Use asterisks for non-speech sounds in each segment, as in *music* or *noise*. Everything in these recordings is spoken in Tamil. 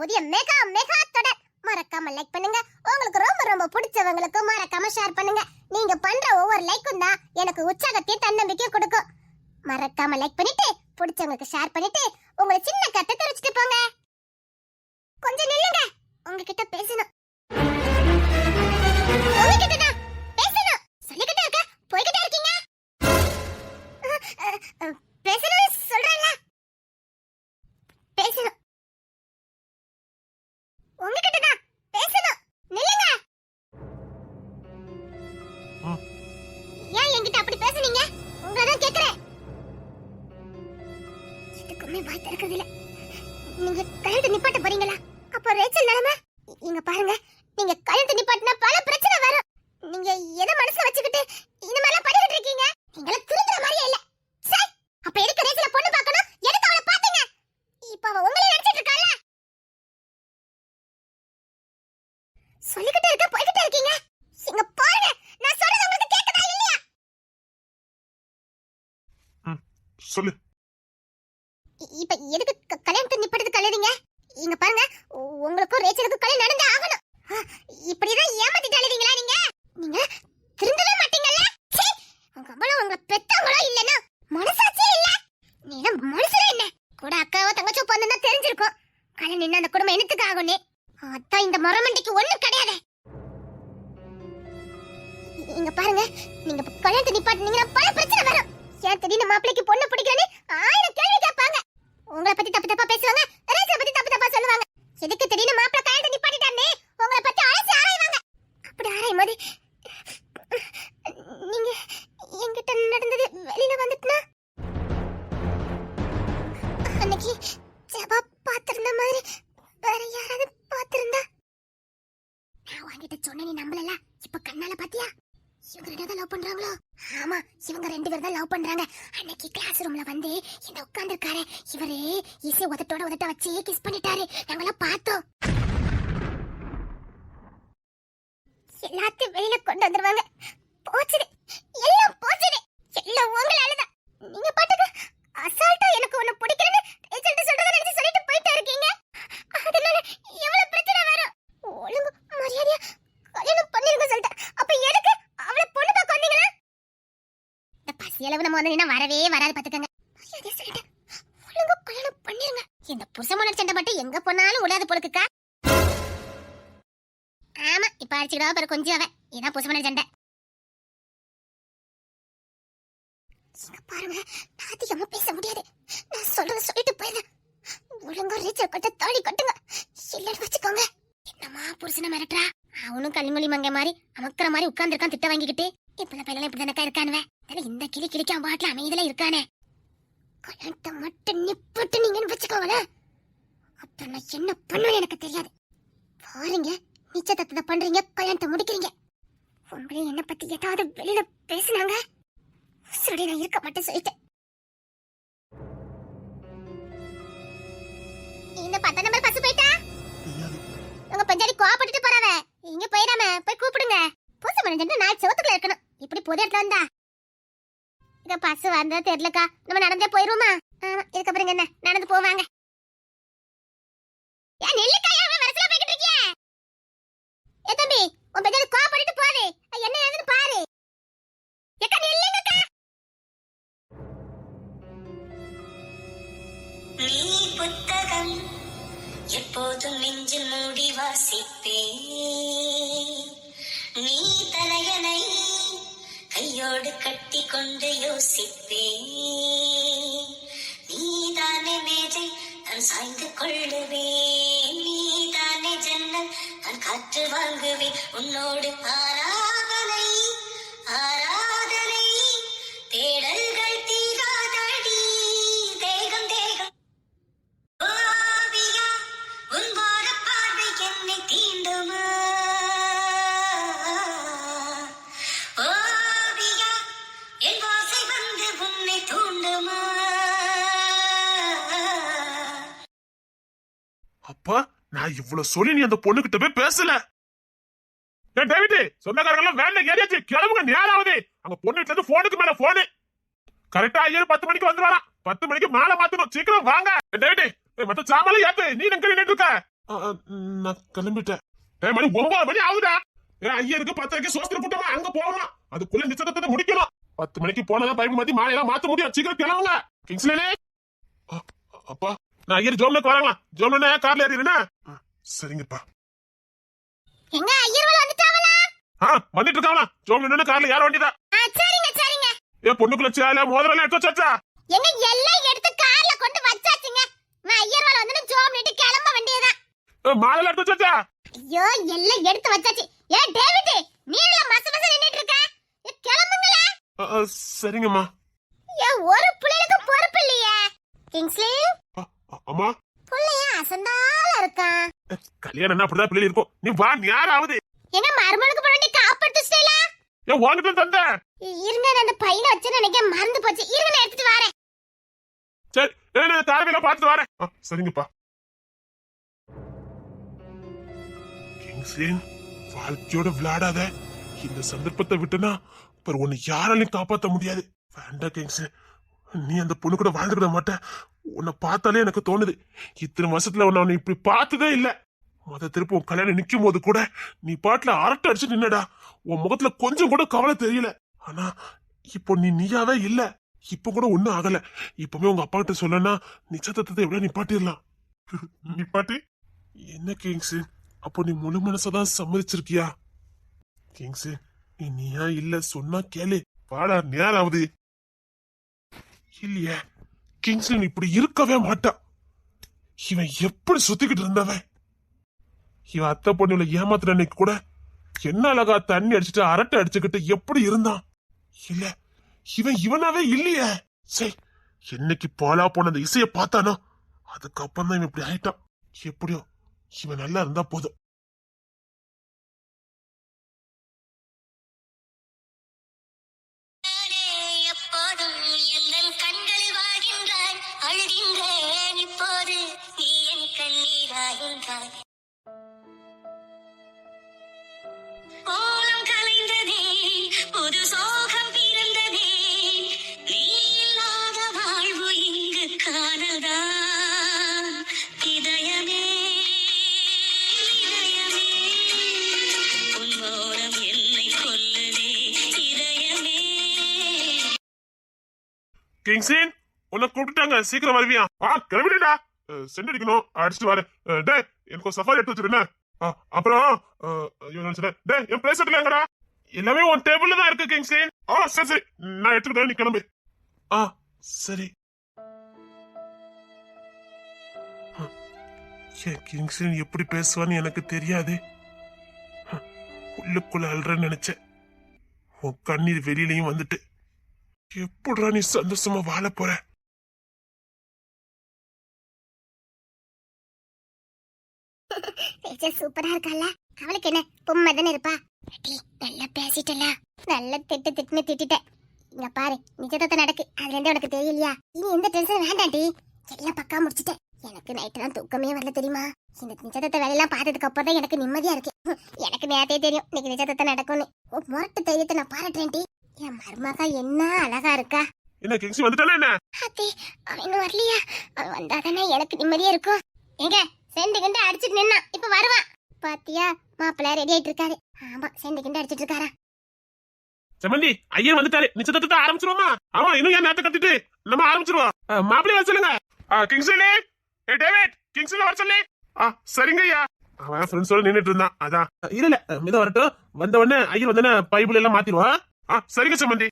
புதிய மெகா மெகா தொடர். மறக்காம லைக் பண்ணுங்க. உங்களுக்கு ரொம்ப ரொம்ப பிடிச்சவங்களுக்கு மறக்காம ஷேர் பண்ணுங்க. நீங்க பண்ற ஒவ்வொரு லைக்கும் தான் எனக்கு உற்சாகத்தையும் தன்னம்பிக்கையும் கொடுக்கும். மறக்காம லைக் பண்ணிட்டு பிடிச்சவங்களுக்கு ஷேர் பண்ணிட்டு உங்களை சின்ன கத்தை தெரிச்சுட்டு போங்க. கொஞ்சம் நில்லுங்க. உங்ககிட்ட பேசணும். உங்ககிட்ட 得嘞，得嘞。அந்த குடும்பம் என்னத்துக்கு ஆகும்னு அதான் இந்த மரமண்டிக்கு ஒண்ணும் கிடையாது. இங்க பாருங்க. நீங்க கல்யாணத்தை நிப்பாட்டினீங்கன்னா பல பிரச்சனை வரும். ஏன் திடீர்னு மாப்பிள்ளைக்கு பொண்ணு பிடிக்கிறேன்னு ஆயிரம் கேள்வி கேட்பாங்க. உங்களை பத்தி தப்பு தப்பா பேசுவாங்க ரேசை பத்தி தப்பு தப்பா சொல்லுவாங்க. எதுக்கு திடீர்னு மாப்பிள்ளை கல்யாணத்தை நிப்பாட்டிட்டானே உங்களை பத்தி அலசி ஆராய்வாங்க. அப்படி ஆராயும் போது நீங்க என்கிட்ட நடந்தது வெளியில வந்துட்டுனா? அன்னைக்கு ஜபா பாத்திருந்த மாதிரி வேற யாராவது பாத்திருந்தா நான் உன்கிட்ட சொன்ன நீ நம்பலல இப்ப கண்ணால பாத்தியா? இவங்க ரெண்டு தான் லவ் பண்றாங்களோ? ஆமா இவங்க ரெண்டு பேரும் தான் லவ் பண்றாங்க. அன்னைக்கு கிளாஸ் ரூம்ல வந்து இந்த உட்கார்ந்திருக்காரு. இவரு இசை உதட்டோட உதட்ட வச்சு கிஸ் பண்ணிட்டாரு. நாங்களாம் பார்த்தோம். எல்லாத்தையும் வெளியில கொண்டு வந்துருவாங்க. போச்சுது. எல்லாம் போச்சுது. எல்லாம் உங்களாலதான். நீங்க பாட்டுக்கு அசால்ட்டா எனக்கு ஒண்ணு பிடிக்கலன்னு ஏஜென்ட் சொல்றத நினைச்சு சொல்லிட்டு போயிட்டே இருக்கீங்க அதனால எவ்வளவு பிரச்சனை வரும் ஒழுங்கு மரியாதையா கல்யாணம் பண்ணிருங்க சொல்லிட்டேன் அப்ப எதுக்கு அவளை பொண்ணு பார்க்க வந்தீங்களா இந்த பசி வரவே வராது பாத்துக்கங்க. மரியாதையா ஒழுங்கா கல்யாணம் பண்ணிருங்க. இந்த புருஷமான சண்டை மட்டும் எங்க போனாலும் விடாது போலக்குக்கா. ஆமா இப்ப அடிச்சுக்கிட்டா பிற கொஞ்சம் அவன். இதான் புருஷமான சண்டை. இங்க பாருங்க நான் அதிகமா பேச முடியாது. நான் சொல்றத சொல்லிட்டு போயிடுறேன். ஒழுங்கா ரீச்சர் கட்ட தாடி கட்டுங்க. இல்லன்னு வச்சுக்கோங்க. என்னம்மா புருஷனை மிரட்டுறா? அவனும் கல்மொழி மங்க மாதிரி அமக்கிற மாதிரி உட்கார்ந்துருக்கான் திட்ட வாங்கிக்கிட்டு. இப்ப பையன் இப்படி தானக்கா இருக்கானுவே? கிளி கிளிக்காம பாட்டுல அமைதியில இருக்கானே. கல்யாணத்தை மட்டும் நிப்பிட்டு நீங்கன்னு வச்சுக்கோங்களேன் அப்புறம் நான் என்ன பண்ணுவேன் எனக்கு தெரியாது. பாருங்க நிச்சயத்தை பண்றீங்க கல்யாணத்தை முடிக்கிறீங்க. உங்களே என்ன பத்தி ஏதாவது வெளியில பேசுனாங்க? சொல்லி நான் இருக்க மாட்டேன் சொல்லிட்டேன். இந்த பத்த நம்பர் பஸ் போயிட்டா? உங்க பஞ்சாடி கோவப்பட்டுட்டு போறாவ. இங்க போயிடாம போய் கூப்பிடுங்க. பூசை மணிஞ்சு நாள் செவத்துக்குள்ள இருக்கணும். இப்படி பொது இடத்துல வந்தா இங்க பஸ் வந்தா தெரியலக்கா. நம்ம நடந்தே போயிருவோமா? ஆமா இதுக்கப்புறம் என்ன? நடந்து போவாங்க ஏன் நெல்லிக்காயா வரசல போய்கிட்டு இருக்கிய? ஏ தம்பி உன் போதே. என்ன ஏதுன்னு பாரு. ஏக்கா நெல்லுங்கக்கா நீ புத்தகம் எப்போதும் நெஞ்சு மூடி வாசிப்பே நீ தலையணை கையோடு கட்டி கொண்டு யோசிப்பேன். நீதானே மேஜை நான் சாய்ந்து கொள்ளுவேன். நீதானே ஜன்னல் நான் காற்று வாங்குவேன். உன்னோடு ஆராதனை நான் இவ்வளவு சொல்லி நீ அந்த பொண்ணு கிட்ட போய் பேசல. ஏய் டேவிட் சொந்தக்காரங்க வேலை ஏறியாச்சு. கிளம்புங்க நேரம் அங்க பொண்ணு வீட்டுல இருந்து போனுக்கு மேல போனு கரெக்டா ஐயர் பத்து மணிக்கு வந்துருவாராம் பத்து மணிக்கு மேல மாத்தணும். சீக்கிரம் வாங்க. டேவிட் மத்த சாமான் ஏத்து. நீ எங்க நின்று இருக்க? நான் கிளம்பிட்டேன். ஏ மணி ஒன்பது மணி ஆகுதா? ஏன் ஐயருக்கு பத்து பத்தரைக்கு சோஸ்திர கூட்டமா அங்க போகணும்? அதுக்குள்ள நிச்சயத்தை முடிக்கணும். பத்து மணிக்கு போனதான் பைப் மாத்தி மாலையெல்லாம் மாத்த முடியும். சீக்கிரம் கிளம்புங்க. கிங்ஸ்லே அப்பா. நான் ஐயர் ஜோம்னுக்கு வராங்களா ஜோம்னு கார்ல ஏறிடுனா சரிங்கப்பா. எங்க ஐயர்வாள் வந்துட்டாங்களா ஆ வந்துட்டு இருக்காங்களா ஜோம்னு கார்ல யார ஆ, சரிங்க சரிங்க. ஏன் பொண்ணுக்குள்ள சேல மோதிரம் எடுத்து வச்சாச்சா? எங்க எல்லாம் எடுத்து கார்ல கொண்டு வச்சாச்சுங்க. நான் ஐயர்வாள் வந்து ஜோம் நிட்டு கிளம்ப வேண்டியதுதான். ஏ, மாலை எடுத்து வச்சாச்சா? ஐயோ எல்லாம் எடுத்து வச்சாச்சு. ஏ டேவிட் நீ எல்லாம் மச மச நின்னுட்டு இருக்க ஏ, கிளம்புங்களே. சரிங்கம்மா. ஏ ஒரு புள்ளைக்கு பொறுப்பு இல்லையே. கிங்ஸ்லி அம்மா? புள்ளைய அசந்தால இருக்கான். ஏ, கல்யாணம் என்ன அப்படிதான் பிள்ளை இருக்கும்? நீ வா நீ யாராவது? எங்க மருமனுக்கு போய் காப்பாடுச்சுல ஏன் வாங்கிட்டு தந்த இருங்க அந்த பையில வச்சு நினைக்க மறந்து போச்சு. இருங்க நான் எடுத்துட்டு வரேன். சரி ஏ, நான் தாரவில பார்த்துட்டு வரேன். சரிங்கப்பா. கிங்ஸின் வாழ்க்கையோட விளையாடாத. இந்த சந்தர்ப்பத்தை விட்டுனா அப்புறம் உன்னை யாராலையும் காப்பாத்த முடியாது. வேண்டாம் கிங்ஸ் நீ அந்த பொண்ணு கூட வாழ்ந்துக்கிட மாட்ட உன்னை பார்த்தாலே எனக்கு தோணுது. இத்தனை வருஷத்துல உன்னை இப்படி பார்த்ததே இல்ல. மத திருப்பி உன் கல்யாணம் நிக்கும் போது கூட நீ பாட்டுல அரட்டை அடிச்சு நின்னடா. உன் முகத்துல கொஞ்சம் கூட கவலை தெரியல. ஆனா இப்போ நீ நீயாவே இல்ல. இப்ப கூட ஒண்ணும் ஆகல. இப்பவுமே உங்க அப்பா கிட்ட சொல்லனா நிச்சயத்தத்தை எப்படியா நிப்பாட்டிடலாம். *laughs* நிப்பாட்டி? என்ன கிங்ஸ் அப்போ நீ முழு மனசதான் சம்மதிச்சிருக்கியா? கிங்ஸ் நீ நீயா இல்ல சொன்னா கேளு. பாடா நேராவது இல்லையே. கிங்ஸ்லின் இப்படி இருக்கவே மாட்டான். இவன் எப்படி சுத்திக்கிட்டு இருந்தவன்? இவன் அத்தை பொண்ணுல ஏமாத்துற அன்னைக்கு கூட என்ன அழகா தண்ணி அடிச்சுட்டு அரட்டை அடிச்சுக்கிட்டு எப்படி இருந்தான்? இல்ல இவன் இவனாவே இல்லையே. சரி என்னைக்கு பாலா போன அந்த இசைய பார்த்தானோ? அதுக்கப்புறம் தான் இவன் இப்படி ஆயிட்டான். எப்படியோ இவன் நல்லா இருந்தா போதும். கிங்ஸின் உன்னை கூப்பிட்டுட்டாங்க. சீக்கிரம் வருவியா? ஆ கிளம்பிட்டா சென்ட் அடிக்கணும். அடிச்சுட்டு வரேன். அஹ், டேய் எனக்கு ஒரு சஃபாரி எடுத்து வச்சிருந்தேன் அப்புறம் அஹ், ஐயோ, நினைச்சேன். டேய் என் பிளேஸ் எங்கடா எல்லாமே உன் டேபிள்ல தான் இருக்கு கிங்ஸின் ஆ சரி சரி. நான் எடுத்துக்கிட்டேன் நீ கிளம்பு. ஆ சரி. ஹம். எப்படி பேசுவான்னு எனக்கு தெரியாது. உள்ளுக்குள்ள அல்றேன்னு நினைச்சேன். உன் கண்ணீர் வெளியிலயும் வந்துட்டு. எப்படிடா நீ சந்தோஷமா வாழ போற? பேச்ச சூப்பரா இருக்கல்ல அவளுக்கு என்ன பொம்மை தானே இருப்பா? நல்லா பேசிட்டல. நல்லா திட்டு திட்டுன்னு திட்டிட்டேன். இங்க பாரு நிஜத்தை நடக்கு. அதுல இருந்து உனக்கு தெரியலையா? இனி எந்த டென்ஷன் வேண்டாண்டி எல்லாம் பக்கா முடிச்சிட்டேன். எனக்கு நைட்டு தான் தூக்கமே வரல தெரியுமா? இந்த நிஜத்தை வேலையெல்லாம் பார்த்ததுக்கு அப்புறம் தான் எனக்கு நிம்மதியா இருக்கு. எனக்கு நேரத்தே தெரியும் இன்னைக்கு நிஜத்தை நடக்கும்னு. முரட்டு தைரியத்தை நான் பாராட்டுறேன்டி என் மருமகா என்ன அழகா இருக்கா? என்ன கிங்ஸி வந்துட்டானே என்ன? அத்தி அவன் இன்னும் வரலையா? அவன் வந்தாதானே எனக்கு நிம்மதியா இருக்கும். எங்க செண்டு கிண்டு அடிச்சிட்டு நின்னா இப்ப வருவான் பாத்தியா மாப்பிள்ள ரெடி ஆயிட்டு இருக்காரு. ஆமா செண்டு கிண்டு அடிச்சிட்டு இருக்காரா. செம்மந்தி ஐயன் வந்துட்டாரு நிச்சயத்தை ஆரம்பிச்சிருவோமா? ஆமா இன்னும் ஏன் நேரத்தை கத்திட்டு நம்ம ஆரம்பிச்சிருவோம். மாப்பிள்ளை வர சொல்லுங்க. கிங்ஸ்லே. ஏ டேவிட் கிங்ஸ்ல வர சொல்லு. ஆ சரிங்க ஐயா. அவன் ஃப்ரெண்ட்ஸோட நின்னுட்டு இருந்தான். அதான். இல்ல இல்ல. அஹ், மித வரட்டும். வந்த உடனே ஐயர் வந்தோடனே பைபிள் எல்லாம் மாத்திடுவான் ஆ சரிங்க செம்மந்தி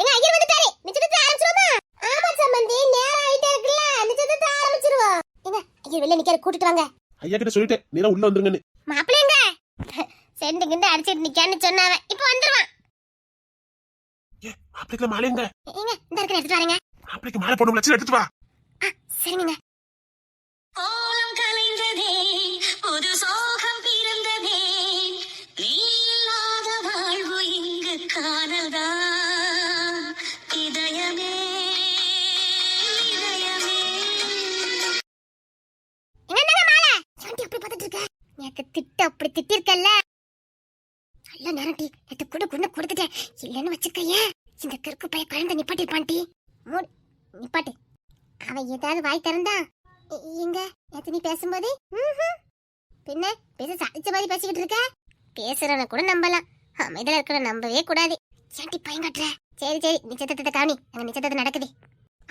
எங்க ஐயர் வந்துட்டாரு நிச்சயத்தை ஆரம்பிச்சிருவோமா? ஆமா சம்பந்தி நேரம் ஆயிட்டே இருக்குல்ல நிச்சயத்தை ஆரம்பிச்சிருவோம். எங்க ஐயர் வெளில நிக்கிற கூட்டிட்டு வாங்க. ஐயா கிட்ட சொல்லிட்டேன் நீ உள்ள வந்துருங்கன்னு. மாப்பிள்ளைங்க செண்டு கிண்டு அடிச்சிட்டு நிக்கான்னு சொன்னாவன் இப்ப வந்துருவான். ஏ மாப்பிளைக்கு மாலைங்க. எங்க இந்த இருக்க எடுத்துட்டு வரேங்க. மாப்பிளைக்கு மாலை போடணும் லட்சம் எடுத்துட்டு வா. சரிங்க நேத்து அப்படி திட்டிருக்கல்ல? நல்ல நேரம் டி. நேத்து கூட குண்டு கொடுத்துட்டேன். இல்லைன்னு வச்சுக்கையே. இந்த கிறுக்கு பைய குழந்தை நிப்பாட்டிருப்பான் டி. மூடு நிப்பாட்டு. அவன் ஏதாவது வாய் திறந்தா? எங்க இங்க நேத்து நீ பேசும்போது? பின்ன பேச சாதிச்ச மாதிரி பேசிக்கிட்டு இருக்க? பேசுறவன கூட நம்பலாம். அமைதியில இருக்கிற நம்பவே கூடாது. ஏன்டி பையன் கட்டுற? சரி சரி நிச்சயத்தை காணி அங்க நிச்சயத்தை நடக்குது.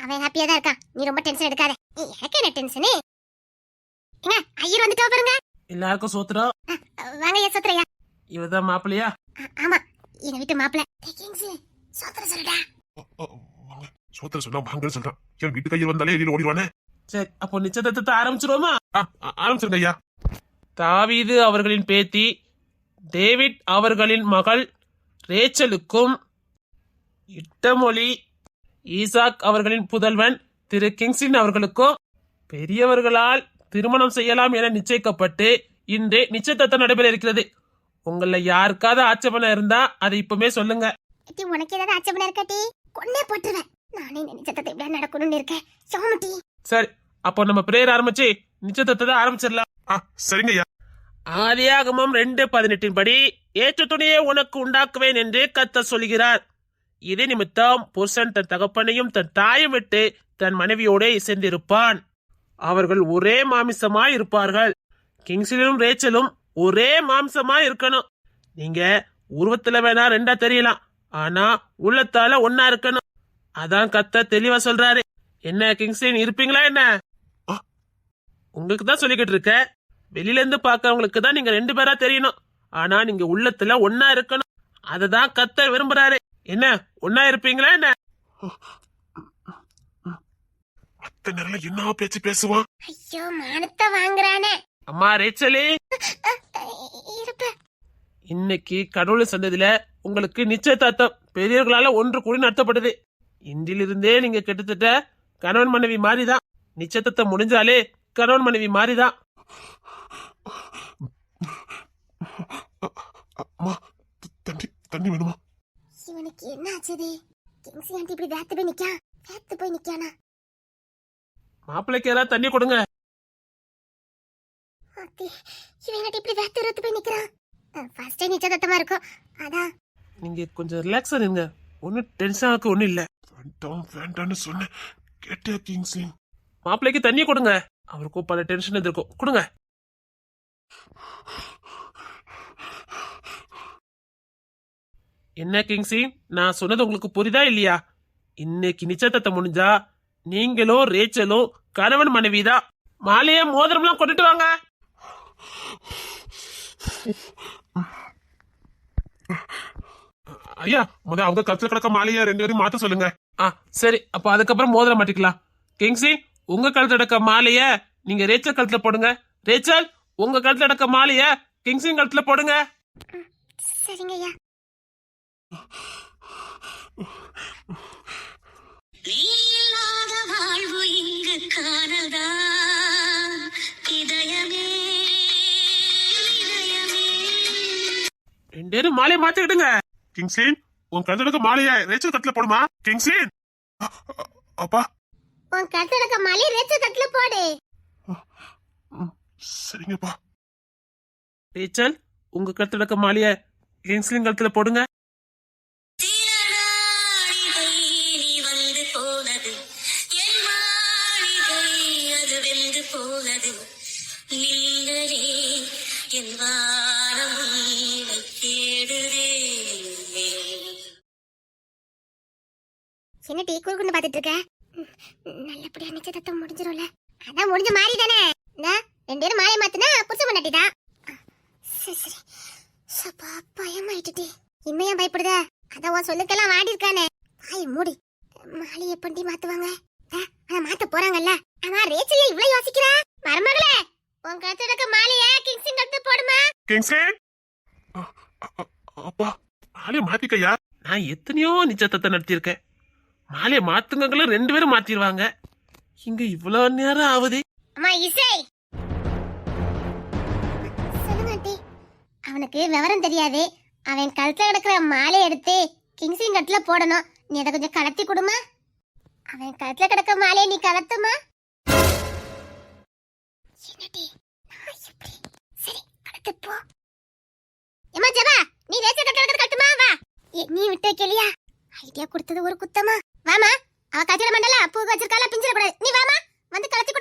அவன் ஹாப்பியா தான் இருக்கான். நீ ரொம்ப டென்ஷன் எடுக்காத. எனக்கு என்ன டென்ஷனு ஐயர் வந்துட்டா பாருங்க. எல்லாருக்கும் சோத்துறோம் வாங்க ஐயா சோத்ரையா இவதான் மாப்பிள்ளையா? ஆமா. எங்க வீட்டு மாப்பிள்ள. சோத்திர சொல்லுடா. ஓ, ஓ, வாங்க. சொல்றான். என் வீட்டு கையில் வந்தாலே எதிரில் ஓடிடுவானே? சரி அப்போ நிச்சயதார்த்தத்தை ஆரம்பிச்சிருவோமா? ஆ, ஆ, ஆரம்பிச்சிருங்க ஐயா. தாவீது அவர்களின் பேத்தி டேவிட் அவர்களின் மகள் ரேச்சலுக்கும் இட்டமொழி ஈசாக் அவர்களின் புதல்வன் திரு கிங்ஸ்லின் அவர்களுக்கும் பெரியவர்களால் திருமணம் செய்யலாம் என நிச்சயிக்கப்பட்டு இன்று நிச்சயதார்த்தம் நடைபெற இருக்கிறது. உங்கள யாருக்காவது ஆட்சேபனை இருந்தா அதை இப்பவுமே சொல்லுங்க. டி உனக்கு ஏதாவது ஆச்சமனா இருக்காட்டி கொன்னே போட்டுருவேன். நானே நினைச்சதை இப்படியா நடக்கணும்னு இருக்கேன். சோமட்டி சரி அப்போ நம்ம பிரேயர் ஆரம்பிச்சு நிச்சயதார்த்தத்தை ஆரம்பிச்சிடலாம். ஆ சரிங்க ஐயா ஆதியாகமம் ரெண்டு பதினெட்டின் படி ஏற்ற துணியை உனக்கு உண்டாக்குவேன் என்று கத்த சொல்கிறார். இது நிமித்தம் புருஷன் தன் தகப்பனையும் தன் தாயும் விட்டு தன் மனைவியோட சேர்ந்திருப்பான் அவர்கள் ஒரே மாமிசமாய் இருப்பார்கள். கிங்ஸ்லியும் ரேச்சலும் ஒரே மாம்சமாய் இருக்கணும். நீங்க உருவத்துல வேணா ரெண்டா தெரியலாம். ஆனா உள்ளத்தால ஒன்னா இருக்கணும். அதான் கத்த தெளிவா சொல்றாரு. என்ன கிங்ஸ்லின் இருப்பீங்களா என்ன. உங்களுக்கு தான் சொல்லிக்கிட்டு இருக்க? வெளியில இருந்து பாக்குறவங்களுக்கு தான் நீங்க ரெண்டு பேரா தெரியணும். ஆனா நீங்க உள்ளத்துல ஒன்னா இருக்கணும். அததான் கத்தர் விரும்புறாரு. என்ன ஒன்னா இருப்பீங்களா என்ன? அத்தை நேரம் என்ன பேச்சு பேசுவான் ஐயோ மானத்தை வாங்குறானே. அம்மா ரேச்சலே. இருப்ப. இன்னைக்கு கடவுள் சந்ததியில உங்களுக்கு நிச்சயதார்த்தம் பெரியவர்களால ஒன்று கூடி நடத்தப்படுது இன்றிலிருந்தே நீங்க கிட்டத்தட்ட கணவன் மனைவி மாதிரிதான் நிச்சயதார்த்தம் முடிஞ்சாலே கணவன் மனைவி மாதிரிதான் அம்மா தண்ணி தண்ணி வேணுமா? இவனுக்கு என்ன ஆச்சுது கிங்ஸி ஆண்டி இப்படி வேத்து போய் நிக்கான் வேத்து போய் நிக்கானா? மாப்பிள்ளைக்கு யாராவது தண்ணி கொடுங்க. இவன் இப்படி வேத்து போய் நிக்கிறான். ஃபர்ஸ்ட் டைம் நிச்சயதத்தமா இருக்கும். அதான். நீங்க கொஞ்சம் ரிலாக்ஸா இருங்க. ஒன்னும் டென்ஷன் ஆக ஒன்றும் இல்ல. வேண்டாம் வேண்டாம்னு சொன்னேன். கேட்டியா கிங்ஸ்லின் மாப்பிள்ளைக்கு தண்ணி கொடுங்க. அவருக்கும் பல டென்ஷன் இருக்கும் கொடுங்க. என்ன கிங்ஸி நான் சொன்னது உங்களுக்கு புரியுதா இல்லையா? இன்னைக்கு நிச்சயத்தை முடிஞ்சா நீங்களும் ரேச்சலும் கணவன் மனைவிதான் மாலைய மோதிரம்லாம் கொண்டுட்டு வாங்க. ஐயா முத அவங்க கத்துல கிடக்க மாலையா ரெண்டு பேரும் மாத்த சொல்லுங்க. ஆ சரி அப்போ அதுக்கப்புறம் மோதிரம் மாட்டிக்கலாம். கிங்ஸி உங்க கழுத்துல அடக்க மாலைய நீங்க ரேச்சல் கழுத்துல போடுங்க. ரேச்சல் உங்க கழுத்துல அடக்க மாலைய கிங்ஸின் கழுத்துல போடுங்க. சரிங்க ஐயா. வாழ்வு இங்கு காணதா? இதயமே இதயமே. ரெண்டு பேரும் மாலையை மாத்திக்கிடுங்க கிங்ஸ்லின் உன் கத்துல கிடக்க மாலையா ரேச்சல் கத்துல போடுமா? கிங்ஸ்லின் அப்பா. உன் கழுத்துல இருக்க மலி ரேச்ச தட்டுல போடு. சரிங்கப்பா. ரேச்சல் உங்க கழுத்துல அடக்க மாலைய கிங்ஸ்லின் கழுத்துல போடுங்க. என் வானம் உன்னை தேடுதே என்ன டீ கூல் கொண்டு பாத்துட்டு இருக்க. நல்லபடியா நிச்சயதத்தம் முடிஞ்சிடும்ல அதான் முடிஞ்ச மாதிரி தானே இந்த ரெண்டு பேரும் மாலை மாத்தினா புருஷ பண்ணாட்டி தான் சரி சரி சப்பா பயமாயிட்டுடி இம்மையா பயப்படுதா அதான் உன் சொல்லுக்கெல்லாம் வாடி இருக்கானே வாயை மூடி மாலை எப்படி மாத்துவாங்க ஆ, ஆனா மாத்த போறாங்கல்ல ஆமா ரேச்சல் இவ்வளவு யோசிக்கிறா மருமகளே உன் கழுத்து இருக்க மாலைய கிங்ஸின் கழுத்து போடுமா கிங்ஸ்லின் அப்பா மாலையை மாத்திக்கையா நான் எத்தனையோ நிச்சயத்தை நடத்தியிருக்கேன். மாலையை மாத்துங்களும் ரெண்டு பேரும் மாத்திடுவாங்க இங்க இவ்வளவு நேரம் ஆகுது. அம்மா இசை. சொல்லுங்க ஆண்டி. அவனுக்கு விவரம் தெரியாது. அவன் கழுத்துல கிடக்குற மாலை எடுத்து கிங்ஸின் கட்டுல போடணும். நீ அதை கொஞ்சம் கலத்தி கொடுமா. அவன் கழுத்துல கிடக்க மாலையை நீ கலத்துமா. என்னடி? கலத்து போ ஏமா ஜபா நீ ரேச்ச கட்ட கட்டுமா? வா. நீ விட்டு வைக்கலையா ஐடியா கொடுத்தது ஒரு குத்தமா. வாமா அவ கட்டிட மண்டல பூ வச்சிருக்கால பிஞ்சிர கூடாது நீ வாமா வந்து கலத்தி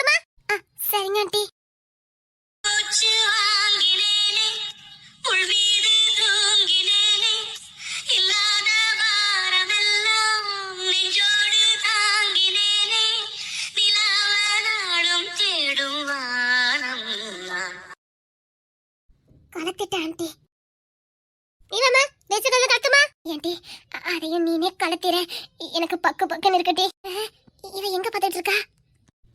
கலத்திட்ட ஆண்டி. நீலாமா தேசகல்ல கலத்துமா ஏண்டி அதையும் நீனே கலத்திர எனக்கு பக்கு பக்குன்னு இருக்கட்டி இவ எங்க பார்த்துட்டு இருக்கா?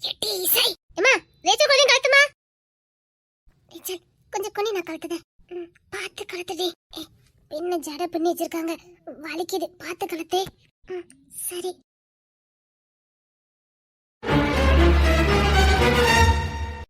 எட்டி இசை. அம்மா தேசகல்லையும் கலத்துமா ரீச்சல் கொஞ்சம் குனி நான் கலத்துதேன். பார்த்து கலத்துடி பின்ன ஜட பின்னி வச்சிருக்காங்க. வலிக்குது பார்த்து கலத்து. சரி.